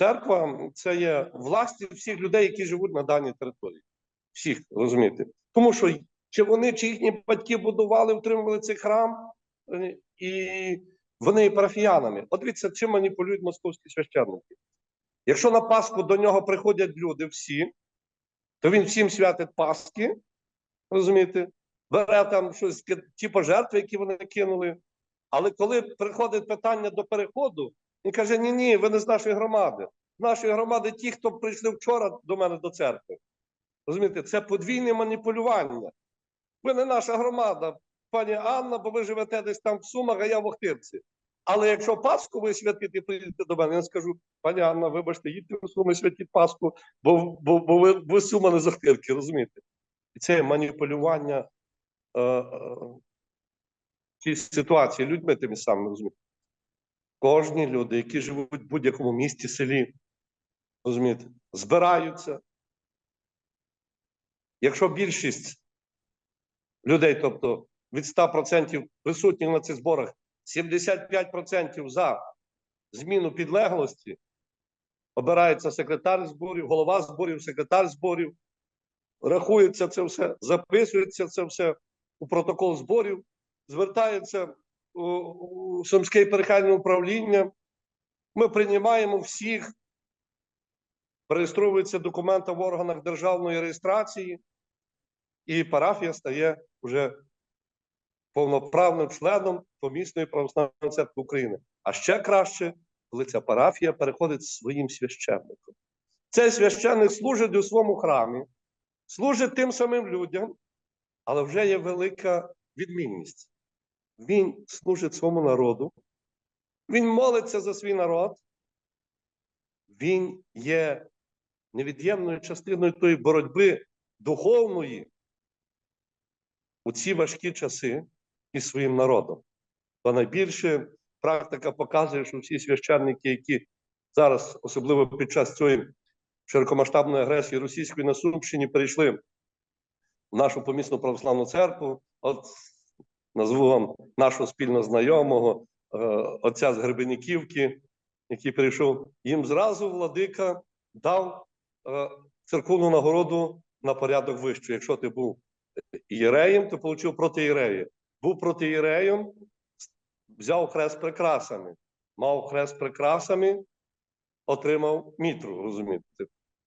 церква це є власність всіх людей, які живуть на даній території. Всіх розумієте. Тому що чи вони, чи їхні батьки будували, утримували цей храм, е, і вони є парафіянами. От дивіться, чим маніпулюють московські священники. Якщо на Пасху до нього приходять люди всі, то він всім святить Пасхи, розумієте, бере там щось, ті пожертви, які вони кинули. Але коли приходить питання до переходу, він каже: Ні, ні, ви не з нашої громади. З нашої громади ті, хто прийшли вчора до мене до церкви. Розумієте, це подвійне маніпулювання. Ви не наша громада, пані Анна, бо ви живете десь там в Сумах, а я в Охтирці. Але якщо Пасху ви святите, прийдете до мене, я скажу, пані Анна, вибачте, їдьте в Суми, святіть Пасху, бо, бо, бо ви, ви Сума не з Охтирки, розумієте? І це маніпулювання е, е, цій ситуації людьми тими самими розумієте. Кожні люди, які живуть в будь-якому місті, селі, розумієте, збираються. Якщо більшість людей, тобто від 100% присутніх на цих зборах, 75% за зміну підлеглості, обирається секретар зборів, голова зборів, секретар зборів, рахується це все, записується це все у протокол зборів, звертається у, Сумське перехальне управління. Ми приймаємо всіх, реєструються документи в органах державної реєстрації, і парафія стає вже повноправним членом помісної православної церкви України. А ще краще, коли ця парафія переходить своїм священником. Цей священник служить у своєму храмі, служить тим самим людям, але вже є велика відмінність. Він служить своєму народу, він молиться за свій народ, він є невід'ємною частиною тої боротьби духовної у ці важкі часи із своїм народом. То найбільше практика показує, що всі священники, які зараз, особливо під час цієї широкомасштабної агресії російської на Сумщині, перейшли в нашу помісну православну церкву. От назву вам нашого спільно знайомого, е, отця з Гребенниківки, який прийшов, їм зразу владика дав е, церковну нагороду на порядок вищий. Якщо ти був ієреєм, ти отримав протиєрея. Був протиєреєм, взяв хрест прикрасами, мав хрест прикрасами, отримав мітру, розумієте.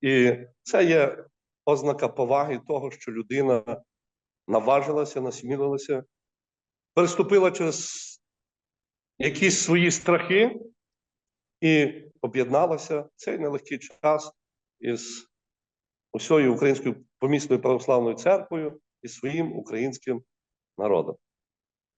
І це є ознака поваги того, що людина наважилася, насмілилася, переступила через якісь свої страхи і об'єдналася цей нелегкий час із усією українською помісною православною церквою і своїм українським народом.